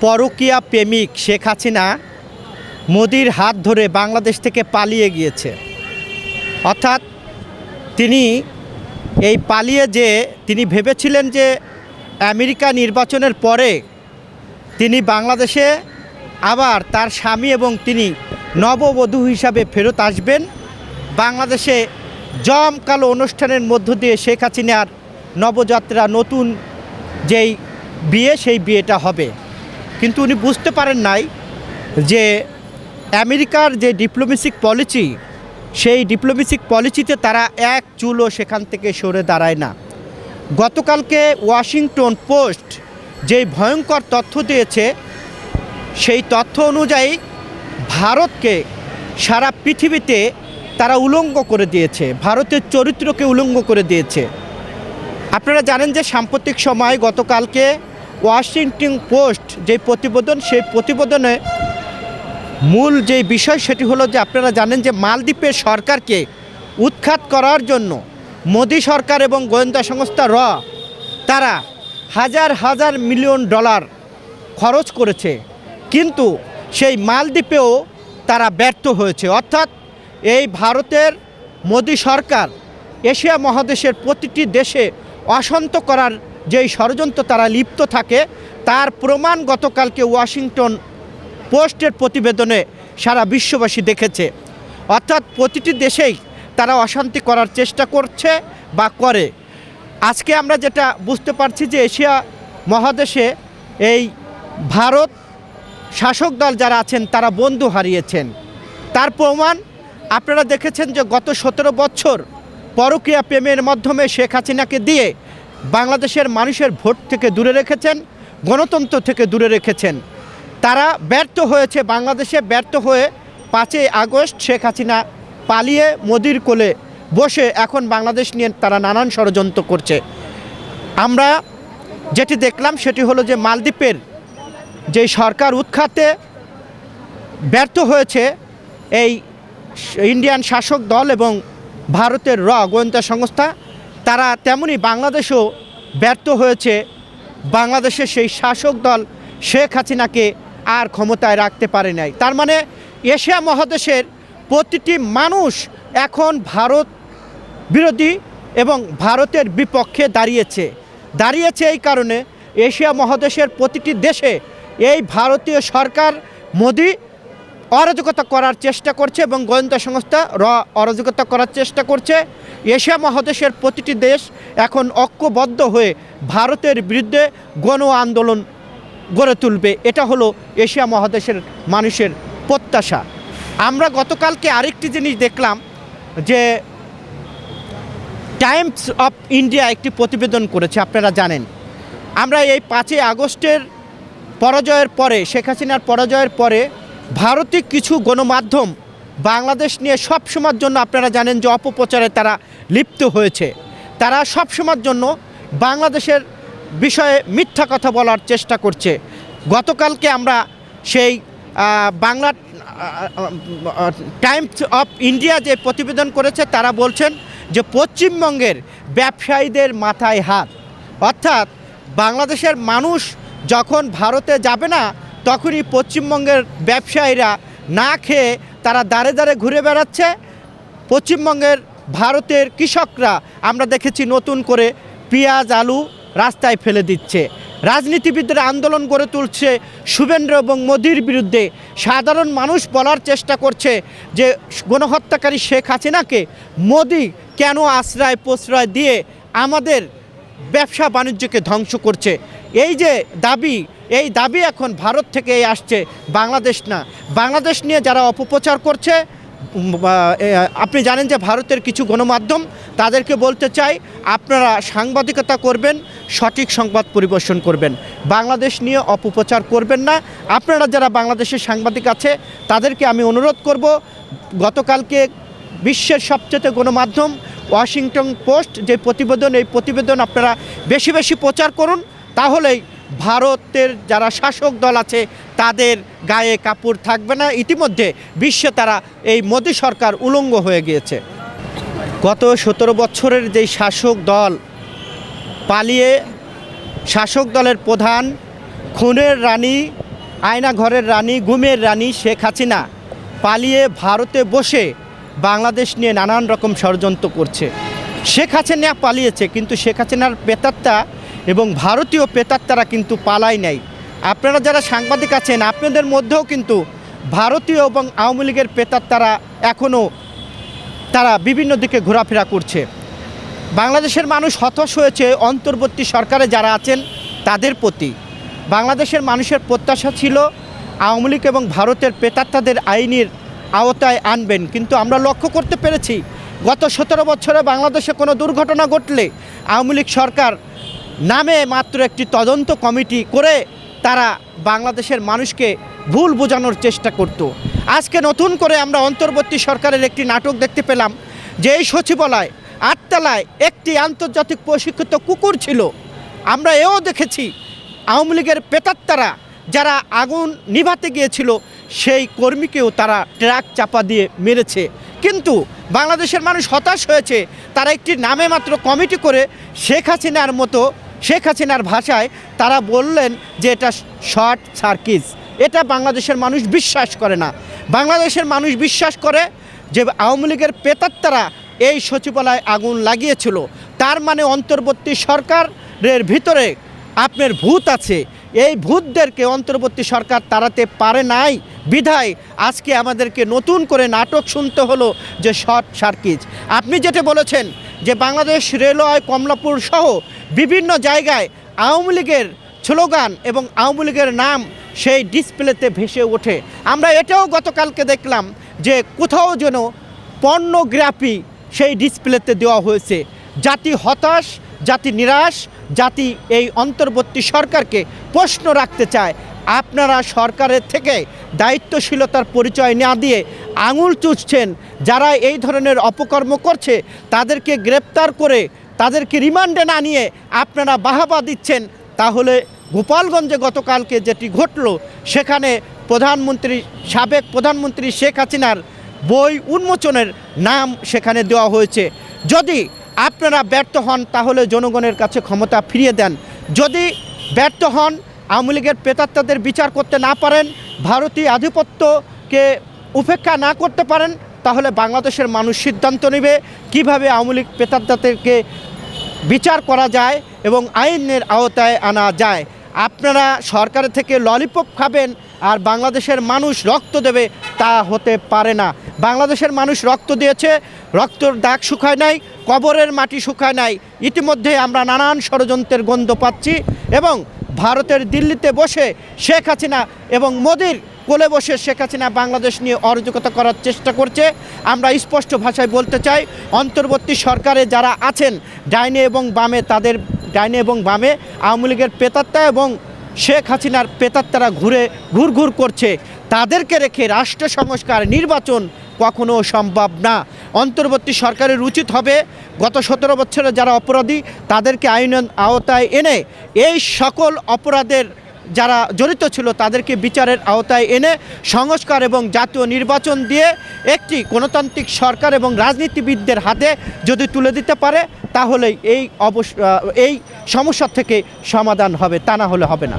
পরকীয়া প্রেমিক শেখ হাসিনা মোদির হাত ধরে বাংলাদেশ থেকে পালিয়ে গিয়েছে। অর্থাৎ তিনি এই পালিয়ে যে তিনি ভেবেছিলেন যে আমেরিকা নির্বাচনের পরে তিনি বাংলাদেশে আবার তার স্বামী এবং তিনি নববধূ হিসাবে ফেরত আসবেন। বাংলাদেশে জমকালো অনুষ্ঠানের মধ্য দিয়ে শেখ হাসিনার নবযাত্রা নতুন যেই বিয়ে, সেই বিয়েটা হবে। কিন্তু উনি বুঝতে পারেন নাই যে আমেরিকার যে ডিপ্লোমেসিক পলিসি সেই ডিপ্লোমেসিক পলিসিতে তারা এক চুলও সেখান থেকে সরে দাঁড়ায় না। গতকালকে ওয়াশিংটন পোস্ট যেই ভয়ঙ্কর তথ্য দিয়েছে, সেই তথ্য অনুযায়ী ভারতকে সারা পৃথিবীতে তারা উলঙ্গ করে দিয়েছে, ভারতের চরিত্রকে উলঙ্গ করে দিয়েছে। আপনারা জানেন যে সাম্প্রতিক সময় গতকালকে ওয়াশিংটন পোস্ট যে প্রতিবেদন, সেই প্রতিবেদনে মূল যে বিষয় সেটি হলো যে আপনারা জানেন যে মালদ্বীপের সরকারকে উৎখাত করার জন্য মোদী সরকার এবং গোয়েন্দা সংস্থা র তারা হাজার হাজার মিলিয়ন ডলার খরচ করেছে। কিন্তু সেই মালদ্বীপেও তারা ব্যর্থ হয়েছে। অর্থাৎ এই ভারতের মোদী সরকার এশিয়া মহাদেশের প্রতিটি দেশে অশান্ত করার যেই ষড়যন্ত্র তারা লিপ্ত থাকে, তার প্রমাণ গতকালকে ওয়াশিংটন পোস্টের প্রতিবেদনে সারা বিশ্ববাসী দেখেছে। অর্থাৎ প্রতিটি দেশেই তারা অশান্তি করার চেষ্টা করছে বা করে। আজকে আমরা যেটা বুঝতে পারছি যে এশিয়া মহাদেশে এই ভারত শাসক দল যারা আছেন, তারা বন্ধু হারিয়েছেন। তার প্রমাণ আপনারা দেখেছেন যে গত সতেরো বছর পরকীয়া প্রেমের মাধ্যমে শেখ হাসিনাকে দিয়ে বাংলাদেশের মানুষের ভোট থেকে দূরে রেখেছেন, গণতন্ত্র থেকে দূরে রেখেছেন। তারা ব্যর্থ হয়েছে বাংলাদেশে, ব্যর্থ হয়ে পাঁচই আগস্ট শেখ হাসিনা পালিয়ে মোদির কোলে বসে এখন বাংলাদেশ নিয়ে তারা নানান ষড়যন্ত্র করছে। আমরা যেটি দেখলাম সেটি হলো যে মালদ্বীপের যে সরকার উৎখাতে ব্যর্থ হয়েছে এই ইন্ডিয়ান শাসক দল এবং ভারতের র গোয়েন্দা সংস্থা তারা তেমনি বাংলাদেশও ব্যর্থ হয়েছে। বাংলাদেশের সেই শাসক দল শেখ হাসিনাকে আর ক্ষমতায় রাখতে পারে নাই। তার মানে এশিয়া মহাদেশের প্রতিটি মানুষ এখন ভারত বিরোধী এবং ভারতের বিপক্ষে দাঁড়িয়েছে। দাঁড়িয়েছে এই কারণে এশিয়া মহাদেশের প্রতিটি দেশে এই ভারতীয় সরকার মোদি অরাজকতা করার চেষ্টা করছে এবং গোয়েন্দা সংস্থা র অরাজকতা করার চেষ্টা করছে। এশিয়া মহাদেশের প্রতিটি দেশ এখন ঐক্যবদ্ধ হয়ে ভারতের বিরুদ্ধে গণ আন্দোলন গড়ে তুলবে। এটা হলো এশিয়া মহাদেশের মানুষের প্রত্যাশা। আমরা গতকালকে আরেকটি জিনিস দেখলাম যে টাইমস অফ ইন্ডিয়া একটি প্রতিবেদন করেছে, আপনারা জানেন। আমরা এই পাঁচই আগস্টের পরাজয়ের পরে, শেখ হাসিনার পরাজয়ের পরে ভারতীয় কিছু গণমাধ্যম বাংলাদেশ নিয়ে সব সময়ের জন্য আপনারা জানেন যে অপপ্রচারে তারা লিপ্ত হয়েছে। তারা সব সময়ের জন্য বাংলাদেশের বিষয়ে মিথ্যা কথা বলার চেষ্টা করছে। গতকালকে আমরা সেই বাংলা টাইমস অফ ইন্ডিয়া যে প্রতিবেদন করেছে, তারা বলছেন যে পশ্চিমবঙ্গের ব্যবসায়ীদের মাথায় হাত। অর্থাৎ বাংলাদেশের মানুষ যখন ভারতে যাবে না তখনই পশ্চিমবঙ্গের ব্যবসায়ীরা না খেয়ে তারা দাঁড়ে দাঁড়ে ঘুরে বেড়াচ্ছে। পশ্চিমবঙ্গের ভারতের কৃষকরা, আমরা দেখেছি নতুন করে পেঁয়াজ, আলু রাস্তায় ফেলে দিচ্ছে। রাজনীতিবিদরা আন্দোলন গড়ে তুলছে শুভেন্দ্র এবং মোদির বিরুদ্ধে। সাধারণ মানুষ বলার চেষ্টা করছে যে, গণহত্যাকারী শেখ হাসিনাকে মোদি কেন আশ্রয় প্রশ্রয় দিয়ে আমাদের ব্যবসা বাণিজ্যকে ধ্বংস করছে। এই যে দাবি এই দাবি এখন ভারত থেকে আসছে, বাংলাদেশ না। বাংলাদেশ নিয়ে যারা অপপ্রচার করছে আপনি জানেন যে ভারতের কিছু গণমাধ্যম তাদেরকে বলতে চাই, আপনারা সাংবাদিকতা করবেন, সঠিক সংবাদ পরিবেশন করবেন। বাংলাদেশ নিয়ে অপপ্রচার করবেন না। আপনারা যারা বাংলাদেশের সাংবাদিক আছে, তাদেরকে আমি অনুরোধ করব, গতকালকে বিশ্বের সবচেয়ে গণমাধ্যম ওয়াশিংটন পোস্ট যে প্রতিবেদন, এই প্রতিবেদন আপনারা বেশি বেশি প্রচার করুন, তাহলেই ভারতের যারা শাসক দল আছে, তাদের গায়ে কাপড় থাকবে না। ইতিমধ্যে বিশ্বে তারা এই মোদী সরকার উলঙ্গ হয়ে গিয়েছে। গত সতেরো বছরের যেই শাসক দল পালিয়ে, শাসক দলের প্রধান খুনের রানী আয়না ঘরের রানী, গুমের রানী শেখ হাসিনা পালিয়ে ভারতে বসে বাংলাদেশ নিয়ে নানান রকম ষড়যন্ত্র করছে। শেখ হাসিনা পালিয়েছে, কিন্তু শেখ হাসিনার পেতাত্তা এবং ভারতীয় পেতাত্তারা কিন্তু পালায় নাই। আপনারা যারা সাংবাদিক আছেন, আপনাদের মধ্যেও কিন্তু ভারতীয় এবং আওয়ামী লীগের পেতাত্তারা এখনও তারা বিভিন্ন দিকে ঘোরাফেরা করছে। বাংলাদেশের মানুষ হতাশ হয়েছে অন্তর্বর্তী সরকারে যারা আছেন, তাদের প্রতি। বাংলাদেশের মানুষের প্রত্যাশা ছিল আওয়ামী লীগ এবং ভারতের পেতাত্তাদের আইনের আওতায় আনবেন। কিন্তু আমরা লক্ষ্য করতে পেরেছি, গত সতেরো বছরে বাংলাদেশে কোনো দুর্ঘটনা ঘটলে আওয়ামী লীগ সরকার নামে মাত্র একটি তদন্ত কমিটি করে তারা বাংলাদেশের মানুষকে ভুল বোঝানোর চেষ্টা করত। আজকে নতুন করে আমরা অন্তর্বর্তী সরকারের একটি নাটক দেখতে পেলাম যে এই সচিবালয় আটতলায় একটি আন্তর্জাতিক প্রশিক্ষিত কুকুর ছিল। আমরা এও দেখেছি আওয়ামী লীগের পেতাত্তারা যারা আগুন নিভাতে গিয়েছিল, সেই কর্মীকেও তারা ট্রাক চাপা দিয়ে মেরেছে। কিন্তু বাংলাদেশের মানুষ হতাশ হয়েছে, তারা একটি নামে মাত্র কমিটি করে শেখ হাসিনার মতো শেখ হাসিনার ভাষায় তারা বললেন যে এটা শর্ট সার্কিস এটা বাংলাদেশের মানুষ বিশ্বাস করে না। বাংলাদেশের মানুষ বিশ্বাস করে যে আওয়ামী লীগের পেতাত্তারা এই সচিবালয় আগুন লাগিয়েছিল। তার মানে অন্তর্বর্তী সরকারের ভিতরে আপনার ভূত আছে। এই ভূতদেরকে অন্তর্বর্তী সরকার তাড়াতে পারে নাই। বিধায় আজকে আমাদেরকে নতুন করে নাটক শুনতে হলো যে শর্ট সার্কিট। আপনি যেটা বলেছেন যে বাংলাদেশ রেলওয়ে কমলাপুর সহ বিভিন্ন জায়গায় আওয়ামী লীগের স্লোগান এবং আওয়ামী লীগের নাম সেই ডিসপ্লেতে ভেসে ওঠে। আমরা এটাও গতকালকে দেখলাম যে কোথাও যেন পর্নোগ্রাফি সেই ডিসপ্লেতে দেওয়া হয়েছে। জাতি হতাশ, জাতি নিরাশ, জাতি এই অন্তর্বর্তী সরকারকে প্রশ্ন রাখতে চায়। আপনারা সরকারের থেকে দায়িত্বশীলতার পরিচয় না দিয়ে আঙুল চুষছেন। যারা এই ধরনের অপকর্ম করছে, তাদেরকে গ্রেপ্তার করে তাদেরকে রিমান্ডে না নিয়ে আপনারা বাহাবা দিচ্ছেন, তাহলে গোপালগঞ্জে গতকালকে যেটি ঘটলো, সেখানে প্রধানমন্ত্রী, সাবেক প্রধানমন্ত্রী শেখ হাসিনার বই উন্মোচনের নাম সেখানে দেওয়া হয়েছে। যদি আপনারা ব্যর্থ হন, তাহলে জনগণের কাছে ক্ষমতা ফিরিয়ে দেন। যদি ব্যর্থ হন, আওয়ামী লীগের পেতাত্তাদের বিচার করতে না পারেন, ভারতীয় আধিপত্যকে উপেক্ষা না করতে পারেন তাহলে বাংলাদেশের মানুষ সিদ্ধান্ত নেবে কীভাবে আওয়ামী লীগ পেতাত্তাদেরকে বিচার করা যায় এবং আইনের আওতায় আনা যায়। আপনারা সরকারের থেকে ললিপপ খাবেন আর বাংলাদেশের মানুষ রক্ত দেবে তা হতে পারে না। বাংলাদেশের মানুষ রক্ত দিয়েছে, রক্তর দাগ শুকায় নাই, কবরের মাটি শুকায় নাই। ইতিমধ্যে আমরা নানান ষড়যন্ত্রের গন্ধ পাচ্ছি এবং ভারতের দিল্লিতে বসে শেখ হাসিনা এবং মোদির কোলে বসে শেখ হাসিনা বাংলাদেশ নিয়ে অরাজকতা করার চেষ্টা করছে। আমরা স্পষ্ট ভাষায় বলতে চাই, অন্তর্বর্তী সরকারে যারা আছেন, ডাইনে এবং বামে, তাদের ডাইনে এবং বামে আওয়ামী লীগের পেতাত্তা এবং শেখ হাসিনার পেতাত্তারা ঘুরে, ঘুর ঘুর করছে। তাদেরকে রেখে রাষ্ট্র সংস্কার, নির্বাচন কখনো সম্ভব না। অন্তর্বর্তী সরকারের উচিত হবে, গত সতেরো বছরে যারা অপরাধী, তাদেরকে আইনের আওতায় এনে এই সকল অপরাধের যারা জড়িত ছিল তাদেরকে বিচারের আওতায় এনে সংস্কার এবং জাতীয় নির্বাচন দিয়ে একটি গণতান্ত্রিক সরকার এবং রাজনীতিবিদদের হাতে যদি তুলে দিতে পারে, তাহলেই এই অবস এই সমস্যা থেকে সমাধান হবে, তা না হলে হবে না।